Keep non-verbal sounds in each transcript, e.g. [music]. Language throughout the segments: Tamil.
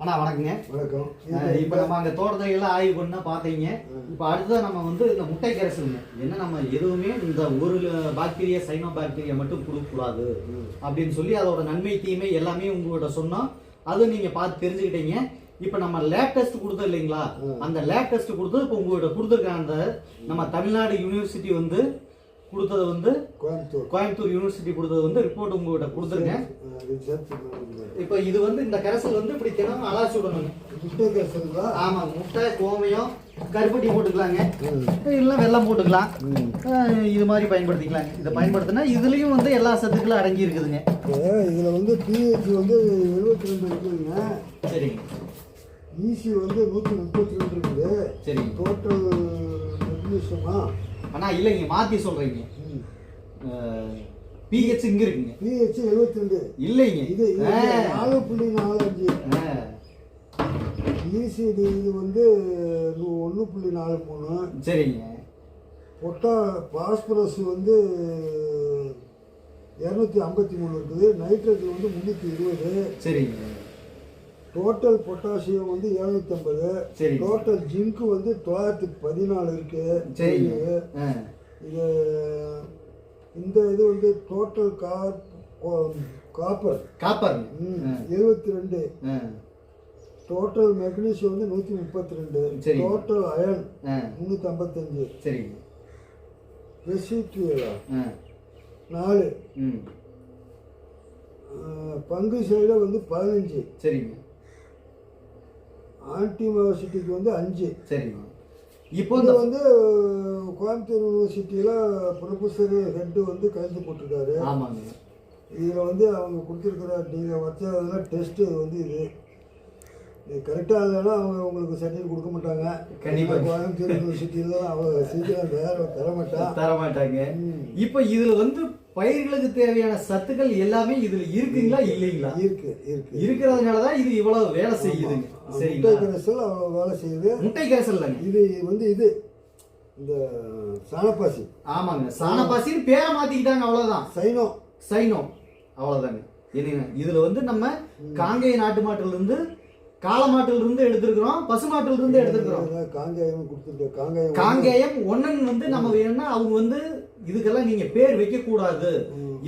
அண்ணா வணக்கங்க. வணக்கம். இப்ப நம்ம அங்க தோட்டத்தை எல்லாம் ஆய்வு பண்ண பாத்தீங்க. இப்ப அடுத்தது நம்ம வந்து இந்த முட்டை கரைசலுங்க என்ன நம்ம எதுவுமே இந்த ஒரு பாக்டீரியா சைனோ பாக்டீரியா மட்டும் கொடுக்க கூடாது. அப்படின்னு சொல்லி அதோட நன்மை தீமை எல்லாமே உங்ககிட்ட சொன்னோம் அது நீங்க பார்த்து தெரிஞ்சுக்கிட்டீங்க. இப்ப நம்ம லேப் டெஸ்ட் கொடுத்தோம் இல்லைங்களா? அந்த லேப் டெஸ்ட் கொடுத்தது இப்ப உங்ககிட்ட கொடுத்துருக்க அந்த நம்ம தமிழ்நாடு யூனிவர்சிட்டி வந்து கொடுத்தது வந்து கோயம்புத்தூர். கோயம்புத்தூர் யூனிவர்சிட்டி கொடுத்தது வந்து ரிப்போர்ட் உங்ககிட்ட கொடுத்துருக்கேன். ரிசர்ச் இப்ப இது வந்து இந்த கரைசல் வந்து இப்படி தினமும் அலாசி விடணுங்க. முட்டை கேசுங்களா ஆமா முட்டை கோமியம் கருப்பட்டி போட்டுக்கலாங்க. இல்லைன்னா வெல்லம் போட்டுக்கலாம். இது மாதிரி பயன்படுத்திக்கலாங்க. இதை பயன்படுத்தினா இதுலயும் வந்து எல்லா சத்துக்களும் அடங்கி இருக்குதுங்க. இதில் வந்து பிஹெச் வந்து எழுபத்தி ரெண்டு இருக்குதுங்க. சரிங்க. ஈசி வந்து நூற்றி முப்பத்தி ரெண்டு இருக்குது. சரிங்க. டோட்டல் மெக்னீஷியமா அண்ணா இல்லைங்க மாத்தி சொல்றீங்க. பிஹெச் இங்க இருக்குங்க. பிஹெச் எழுபத்தி ரெண்டு இல்லைங்க இது நாலு புள்ளி நாலு அஞ்சு அஹ், ஈசி இது வந்து ஒன்று புள்ளி நாலு மூணு. சரிங்க. பொட்டா பாஸ்பரஸ் வந்து இரநூத்தி ஐம்பத்தி மூணு இருக்குது. நைட்ரேட் வந்து முந்நூற்றி இருபது. சரிங்க. டோட்டல் பொட்டாசியம் வந்து எழுநூத்தி ஐம்பது சரி. டோட்டல் ஜிங்க் வந்து தொள்ளாயிரத்தி பதினாலு இருக்கு. இது இந்த இது வந்து டோட்டல் காப் காப்பர் காப்பருங்க அஹ், எழுபத்தி ரெண்டு டோட்டல் மெக்னீசியம் வந்து நூற்றி முப்பத்தி ரெண்டு சரி. டோட்டல் அயன் முந்நூற்றி ஐம்பத்தஞ்சு சரிங்க ரெசிட்யூலா அஹ், நாலு. பங்கு சைடு வந்து பதினஞ்சு. சரிங்க. ஆன்டிபயோசிட்டிக்கு வந்து அஞ்சு. சரிங்க இப்போ வந்து கோயம்புத்தூர் யூனிவர்சிட்டியில் ப்ரொஃபஸர் ஹெட்டு வந்து கைது போட்டிருக்காரு. ஆமாங்க. இதில் வந்து அவங்க கொடுத்துருக்குற நீங்கள் வச்சதெல்லாம் டெஸ்ட்டு வந்து இது. இது கரெக்டாக இல்லைன்னா அவங்க உங்களுக்கு சர்டிஃபிகேட் கொடுக்க மாட்டாங்க. கண்டிப்பா. கோயம்புத்தூர் யூனிவர்சிட்டியில் அவங்க சீக்கிரம் வேற தர மாட்டான் தர மாட்டாங்க. இப்போ இதுல வந்து பயிர்களுக்கு தேவையான சத்துக்கள் எல்லாமே இதுல இருக்குங்களா இல்லைங்களா? இருக்கு இருக்கு. இருக்கிறதுனால தான் இது இவ்வளவு வேலை செய்யுதுங்க. முட்டை கரைசல் வேலை செய்யுது. முட்டை கரைசல் இது வந்து இது இந்த சாணப்பாசி. ஆமாங்க. சாணப்பாசின்னு பேரை மாத்திக்கிட்டாங்க அவ்வளவுதான். சைனோ. சைனோ. அவ்வளவுதாங்க. என்னங்க இதுல வந்து நம்ம காங்கேய நாட்டு மாட்டுல இருந்து காளை மாட்டுல இருந்து எடுத்திருக்கிறோம். பசு மாட்டுல இருந்து எடுத்திருக்கிறோம் காங்காயம் கொடுத்துருக்க காங்காயம் காங்கேயம் ஒன்னன் வந்து நம்ம வேணும்னா அவங்க வந்து இதுக்கெல்லாம் நீங்க பேர் வைக்க கூடாது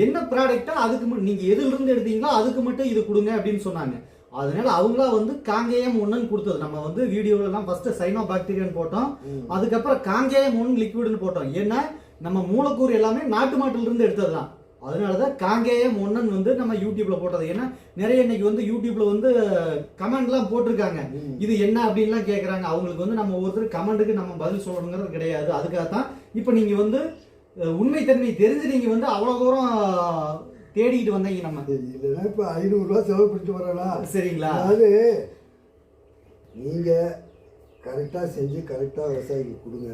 என்ன ப்ராடக்டா அதுக்கு நீங்க எதுல இருந்து எடுத்தீங்களோ அதுக்கு மட்டும் இது கொடுங்க அப்படின்னு சொன்னாங்க. அதனால அவங்களா வந்து காங்கேயம் ஒன்னுன்னு கொடுத்தது. நம்ம வந்து வீடியோல எல்லாம் ஃபர்ஸ்ட் சைனோ பாக்டீரியான்னு போட்டோம் அதுக்கப்புறம் காங்கேயம் ஒன் லிக்விட்னு போட்டோம். ஏன்னா நம்ம மூலக்கூறு எல்லாமே நாட்டு மாட்டுல இருந்து எடுத்தது தான் காங்கேயம் ஒன்னன் வந்து நம்ம யூடியூப்ல போட்டது. ஏன்னா நிறைய இன்னைக்கு வந்து யூடியூப்ல வந்து கமெண்ட்லாம் போட்டிருக்காங்க. இது என்ன அப்படின்லாம் கேட்குறாங்க அவங்களுக்கு வந்து நம்ம ஒருத்தர் கமெண்ட்டுக்கு நம்ம பதில் சொல்லணுங்கிறது கிடையாது. அதுக்காக தான் இப்போ நீங்கள் வந்து உண்மைத்தன்மை தெரிஞ்சு நீங்கள் வந்து அவ்வளோ தூரம் தேடிக்கிட்டு வந்தீங்க நம்ம. இல்லைன்னா இப்போ ஐநூறுரூவா செலவு பண்ணிட்டு வரலாம் சரிங்களா? அதாவது நீங்கள் கரெக்டாக செஞ்சு கரெக்டாக விவசாயிக்கு கொடுங்க.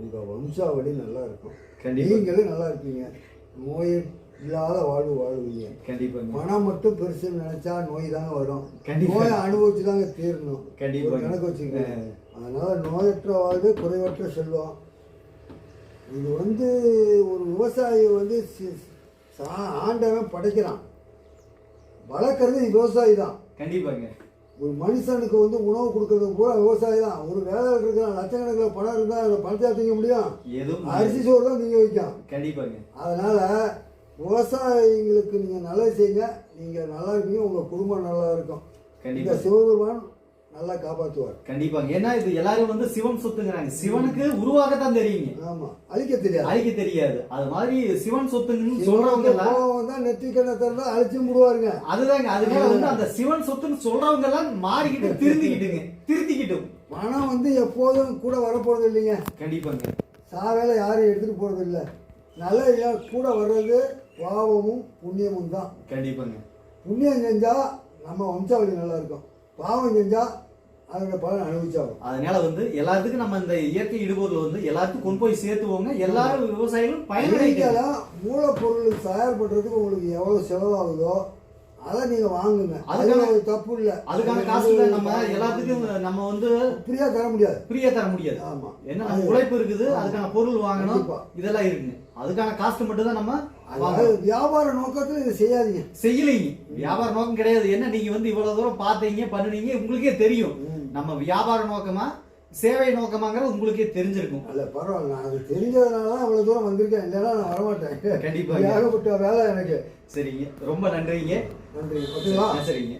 உங்கள் வம்சாவளி நல்லா இருக்கும். நீங்களும் நல்லா இருப்பீங்க. நோய் இல்லாத வாழ்வு வாழ்வீங்க. கண்டிப்பாங்க. பணம் மட்டும் பெருசுன்னு நினைச்சா நோய் தாங்க வரும். நோயை அனுபவிச்சு தாங்க தீரணும். கண்டிப்பா. ஒரு கணக்கு வச்சுக்கோங்க. அதனால நோயற்ற வாழ்வு குறைவற்ற செல்வம். இது வந்து ஒரு விவசாயி வந்து ஆண்டவன் படைக்கிறான். வளர்க்குறது விவசாயி தான் கண்டிப்பாங்க. ஒரு மனுஷனுக்கு வந்து உணவு கொடுக்கறது பூரா விவசாயி தான். ஒரு வேலை இருக்கிறான் லட்சக்கணக்கில் பணம் இருந்தால் அதில் பணத்தை திங்க முடியும்? எதுவும் அரிசி சோறு தான் திங்க வைக்கும் கண்டிப்பாங்க. அதனால விவசாயிங்களுக்கு நீங்க நல்லது செய்யுங்க. நீங்க நல்லா இருப்பீங்க உங்க குடும்பம் நல்லா இருக்கும். இந்த சிவபெருமான் நல்லா காப்பாற்றுவார் கண்டிப்பாங்க ஏன்னா இது எல்லாரும் வந்து சிவன் சொத்துங்கிறாங்க. சிவனுக்கு உருவாகத்தான் தெரியுங்க. ஆமா. அழிக்க தெரியாது. அழிக்க தெரியாது. அது மாதிரி சிவன் சொத்துங்கன்னு சொல்றவங்க எல்லாம் தான் நெற்றி கண்ணை திறந்தா அழிச்சு முடுவாருங்க. அதுதாங்க. அதுக்காக வந்து அந்த சிவன் சொத்துன்னு சொல்றவங்க எல்லாம் மாறிக்கிட்டு [laughs] திருந்திக்கிட்டுங்க. திருத்திக்கிட்டும். பணம் வந்து எப்போதும் கூட வரப்போறது இல்லைங்க. கண்டிப்பாங்க. சாவேல யாரும் எடுத்துட்டு போறது இல்லை. நல்ல கூட வர்றது பாவமும் புண்ணியமும் தான். கண்டிப்பாங்க. புண்ணியம் செஞ்சா நம்ம வம்சாவளி நல்லா இருக்கும். பாவம் செஞ்சா அதோட பலன் அனுபவிச்சாகும் அதனால வந்து எல்லாத்துக்கும் நம்ம இந்த இயற்கை இடுபொருள் வந்து எல்லாத்துக்கும் கொண்டு போய் சேர்த்துவோங்க எல்லாரும் விவசாயிகளும் பயனடைக்கலாம் மூலப்பொருள் தயார் பண்றதுக்கு உங்களுக்கு எவ்வளவு செலவாகுதோ அதை நீங்க வாங்குங்க. அதுக்கான- தப்பு இல்ல. அதுக்கான காசு நம்ம எல்லாத்துக்கும் நம்ம வந்து ஃப்ரீயா தர முடியாது. ஃப்ரீயா தர முடியாது. ஆமா. என்ன நம்ம உழைப்பு இருக்குது அதுக்கான பொருள் வாங்கணும். இதெல்லாம் இருக்குங்க. அதுக்கான காஸ்ட் மட்டும் தான் நம்ம வியாபார நோக்கத்தில் இதை செய்யாதீங்க. செய்யலைங்க. வியாபார நோக்கம் கிடையாது. என்ன நீங்க வந்து இவ்வளவு தூரம் பார்த்தீங்க பண்ணுனீங்க உங்களுக்கே தெரியும். நம்ம வியாபார நோக்கமா சேவை நோக்கமாங்கிறது உங்களுக்கே தெரிஞ்சிருக்கும். அல்ல பரவாயில்ல. நான் அது தெரிஞ்சதுனால தான் அவ்வளோ தூரம் வந்திருக்கேன். இல்லைன்னா நான் வரமாட்டேன். கண்டிப்பா ஏகப்பட்ட வேலை எனக்கு. சரிங்க. ரொம்ப நன்றிங்க. நன்றி ஓகேவா? சரிங்க.